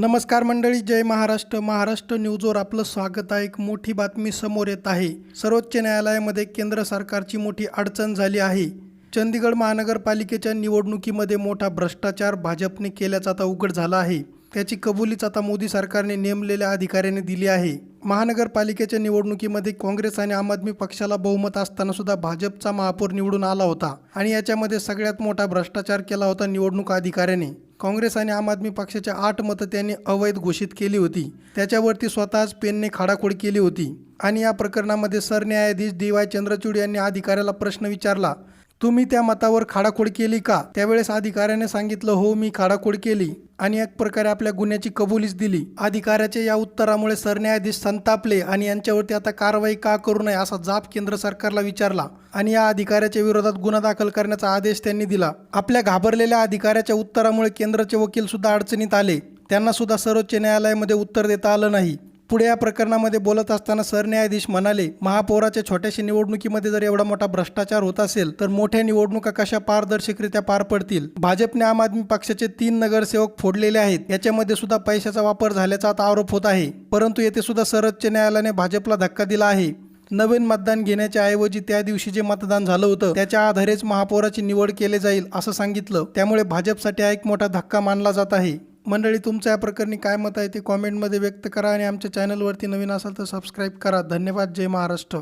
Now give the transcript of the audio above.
नमस्कार मंडळी जय महाराष्ट्र. महाराष्ट्र न्यूजवर आपलं स्वागत आहे. एक मोठी बातमी समोर येत आहे. सर्वोच्च न्यायालयामध्ये केंद्र सरकारची मोठी अडचण झाली आहे. चंदीगड महानगरपालिकेच्या निवडणुकीमध्ये मोठा भ्रष्टाचार भाजपने केल्याचा आता उघड झाला आहे. त्याची कबुलीच आता मोदी सरकारने नेमलेल्या अधिकाऱ्याने दिली आहे. महानगरपालिकेच्या निवडणुकीमध्ये काँग्रेस आणि आम आदमी पक्षाला बहुमत असताना सुद्धा भाजपचा महापौर निवडून आला होता आणि याच्यामध्ये सगळ्यात मोठा भ्रष्टाचार केला होता निवडणूक अधिकाऱ्याने. काँग्रेस आणि आम आदमी पक्षाच्या आठ मतं त्यांनी अवैध घोषित केली होती. त्याच्यावरती स्वतःच पेनने खाडाखोड केली होती. आणि या प्रकरणामध्ये सरन्यायाधीश डी वाय चंद्रचूड यांनी अधिकाऱ्याला प्रश्न विचारला तुम्ही त्या मतावर खाडाखोड केली का? त्यावेळेस अधिकाऱ्याने सांगितलं हो मी खाडाखोड केली आणि एक प्रकारे आपल्या गुन्ह्याची कबुलीच दिली. अधिकाऱ्याच्या या उत्तरामुळे सरन्यायाधीश संतापले आणि यांच्यावरती आता कारवाई का करू नये असा जाब केंद्र सरकारला विचारला आणि या अधिकाऱ्याच्या विरोधात गुन्हा दाखल करण्याचा आदेश त्यांनी दिला. आपल्या घाबरलेल्या अधिकाऱ्याच्या उत्तरामुळे केंद्राचे वकील सुद्धा अडचणीत आले. त्यांना सुद्धा सर्वोच्च न्यायालयामध्ये उत्तर देता आलं नाही. पुढे या प्रकरणामध्ये बोलत असताना सरन्यायाधीश म्हणाले महापौराच्या छोट्याशा निवडणुकीमध्ये जर एवढा मोठा भ्रष्टाचार होत असेल तर मोठ्या निवडणुका कशा पारदर्शकरित्या पार पडतील? भाजपने आम आदमी पक्षाचे तीन नगरसेवक फोडलेले आहेत. याच्यामध्ये सुद्धा पैशाचा वापर झाल्याचा आता आरोप होत आहे. परंतु येथे सुद्धा सर्वोच्च न्यायालयाने भाजपला धक्का दिला आहे. नवीन मतदान घेण्याच्या ऐवजी त्या दिवशी जे मतदान झालं होतं त्याच्या आधारेच महापौराची निवड केली जाईल असं सांगितलं. त्यामुळे भाजपसाठी हा एक मोठा धक्का मानला जात आहे. मंडळी तुमचं या प्रकरणी काय मत आहे ते कॉमेंटमध्ये व्यक्त करा आणि आमच्या चॅनलवरती नवीन असाल तर सबस्क्राईब करा. धन्यवाद. जय महाराष्ट्र.